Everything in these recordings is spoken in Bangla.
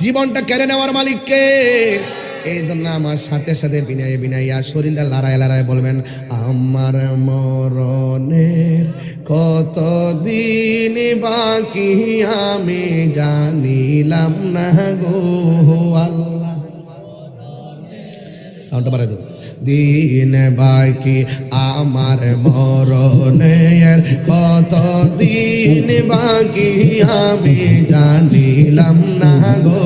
জীবনটা কেড়ে নেওয়ার মালিককে। এই জন্য আমার সাথে সাথে বিনায় বিনাইয়া শরীরটা লড়াই লড়াই বলবেন, আমার মরণের কত দিন বাকি আমি জানিলাম না গো, আল্লাহ সাউন্ডটা বাড়াই দিন বাকি আমার মরণের কত দিন বাকি আমি জানিলাম না গো,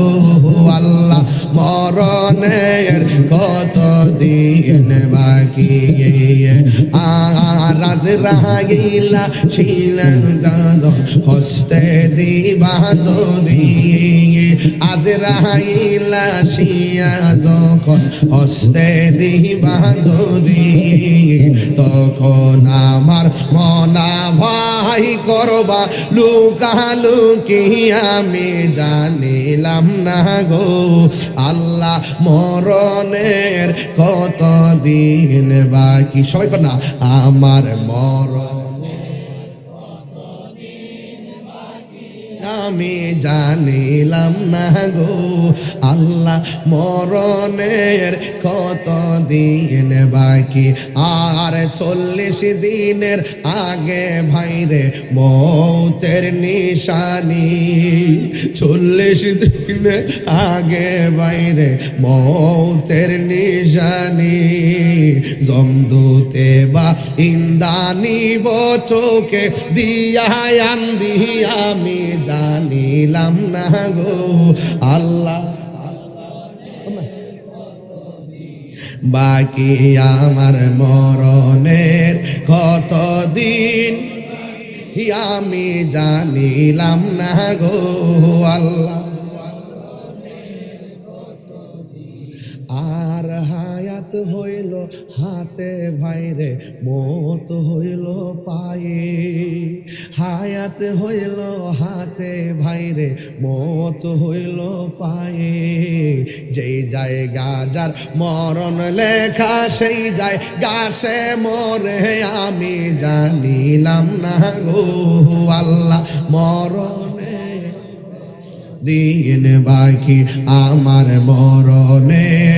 আল্লাহ, মরণের কত রাজ রাগিলা শিলং দাদ হস্তে দিবা দরি আজ রাইলা শিয়া যখন হস্তে দিবা দরি তখন আমার মনা ভাই করবা লুকালুকি আমি জানিলাম না গো। আল্লাহ মরণের কত দিন বাকি? সবাই না, আমার মরণ আমি জানিলাম না গো, আল্লাহ মরণের কত দিন বাকি? আর চল্লিশ দিনের আগে ভাইরে মৌতের নিশানি। চল্লিশ দিনের আগে বাইরে মৌতের নিশানি। জমদুতে বা ইন্দানি বচোকে দিয়া আন্দি আমি জানিলাম না গো। আল্লাহ। বাকি আমার মরণের কত দিন আমি জানিলাম না গো আল্লাহ। আর হায়াত হইল হাতে ভাইরে, মত হইল পায়ে। হায়াত হইল হাতে ভাইরে, মত হইল পায়ে। যেই যায় গাজার মরণ লেখা, সেই যায় গাছে মরে, আমি জানিলাম না গো আল্লাহ মরণে। দিন বাকি আমার মরণের